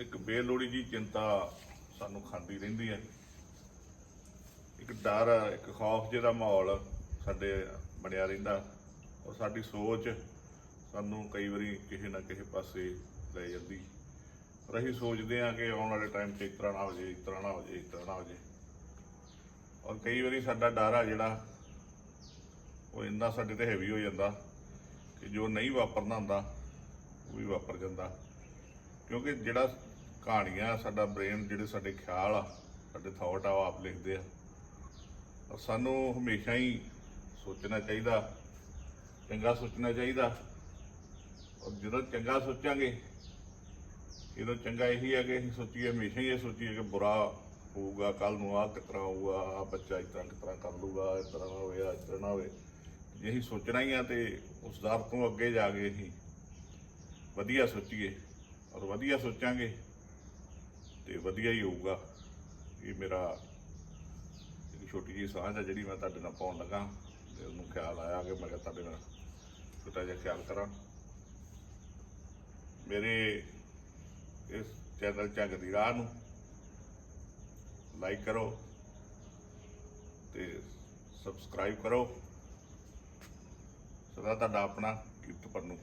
ਇੱਕ ਬੇਲੋੜੀ ਜੀ ਚਿੰਤਾ ਸਾਨੂੰ ਖਾਂਦੀ ਰਹਿੰਦੀ ਹੈ। ਇੱਕ ਡਰ, ਇੱਕ ਖੌਫ ਜਿਹੜਾ ਮਾਹੌਲ ਸਾਡੇ ਬਣਿਆ ਰਹਿੰਦਾ। ਔਰ ਸਾਡੀ ਸੋਚ ਸਾਨੂੰ ਕਈ ਵਾਰੀ ਕਿਸੇ ਨਾ ਕਿਸੇ ਪਾਸੇ ਲੈ ਜਾਂਦੀ। ਔਰ ਅਸੀਂ ਸੋਚਦੇ ਹਾਂ ਕਿ ਆਉਣ ਵਾਲੇ ਟਾਈਮ 'ਚ ਇਸ ਤਰ੍ਹਾਂ ਨਾ ਹੋ ਜੇ ਇਸ ਤਰ੍ਹਾਂ ਨਾ ਹੋ ਜੇ ਇਸ ਤਰ੍ਹਾਂ ਨਾ ਹੋ ਜੇ ਔਰ ਕਈ ਵਾਰੀ ਸਾਡਾ ਡਰ ਆ ਜਿਹੜਾ, ਉਹ ਇੰਨਾ ਸਾਡੇ ਤੇ ਹੈਵੀ ਹੋ ਜਾਂਦਾ ਕਿ ਜੋ ਨਹੀਂ ਵਾਪਰਨਾ ਹੁੰਦਾ, ਉਹ ਵੀ ਵਾਪਰ ਜਾਂਦਾ। ਕਿਉਂਕਿ ਜਿਹੜਾ ਕਹਾਣੀਆਂ ਸਾਡਾ ਬ੍ਰੇਨ ਜਿਹੜੇ ਸਾਡੇ ਖਿਆਲ ਆ, ਸਾਡੇ ਥਾਟ ਆ, ਉਹ ਆਪ ਲਿਖਦੇ ਆ। ਔਰ ਸਾਨੂੰ ਹਮੇਸ਼ਾ ਹੀ ਸੋਚਣਾ ਚਾਹੀਦਾ, ਚੰਗਾ ਸੋਚਣਾ ਚਾਹੀਦਾ। ਔਰ ਜਦੋਂ ਚੰਗਾ ਸੋਚਾਂਗੇ ਇਹਦਾ ਚੰਗਾ ਇਹੀ ਹੈ ਕਿ ਅਸੀਂ ਸੋਚੀਏ, ਹਮੇਸ਼ਾ ਹੀ ਇਹ ਸੋਚੀਏ ਕਿ ਬੁਰਾ ਹੋਊਗਾ ਕੱਲ ਨੂੰ ਆਹ ਕਿਸ ਤਰ੍ਹਾਂ ਹੋਊਗਾ ਆ ਬੱਚਾ ਇਸ ਤਰ੍ਹਾਂ ਕਿਸ ਤਰ੍ਹਾਂ ਕਰ ਲੂਗਾ ਇਸ ਤਰ੍ਹਾਂ ਨਾ ਹੋਵੇ, ਆਹ ਇਸ ਤਰ੍ਹਾਂ ਨਾ ਹੋਵੇ। ਜੇ ਅਸੀਂ ਸੋਚਣਾ ਹੀ ਆ ਤੇ ਉਸ ਦਰ ਤੋਂ ਅੱਗੇ ਜਾ ਕੇ ਅਸੀਂ ਵਧੀਆ ਸੋਚੀਏ। ਔਰ ਵਧੀਆ ਸੋਚਾਂਗੇ ਤੇ ਵਧੀਆ ਹੀ ਹੋਊਗਾ। ਇਹ ਮੇਰਾ ਇੱਕ ਛੋਟੀ ਜਿਹੀ ਸਾਂਝ ਆ ਜਿਹੜੀ ਮੈਂ ਤੁਹਾਡੇ ਨਾਲ ਪਾਉਣ ਲੱਗਾ ਤੇ ਉਹਨੂੰ ਖਿਆਲ ਆਇਆ ਕਿ ਮੈਂ ਕਿਹਾ ਤੁਹਾਡੇ ਨਾਲ ਛੋਟਾ ਜਿਹਾ ਖਿਆਲ ਕਰਾਂ। ਮੇਰੇ ਇਸ ਚੈਨਲ ਝੱਗ ਦੀ ਰਾਹ ਨੂੰ ਲਾਈਕ ਕਰੋ ਤੇ ਸਬਸਕ੍ਰਾਈਬ ਕਰੋ। ਸਦਾ ਤੁਹਾਡਾ ਆਪਣਾ ਕੀਰਤ ਪੰਨੂ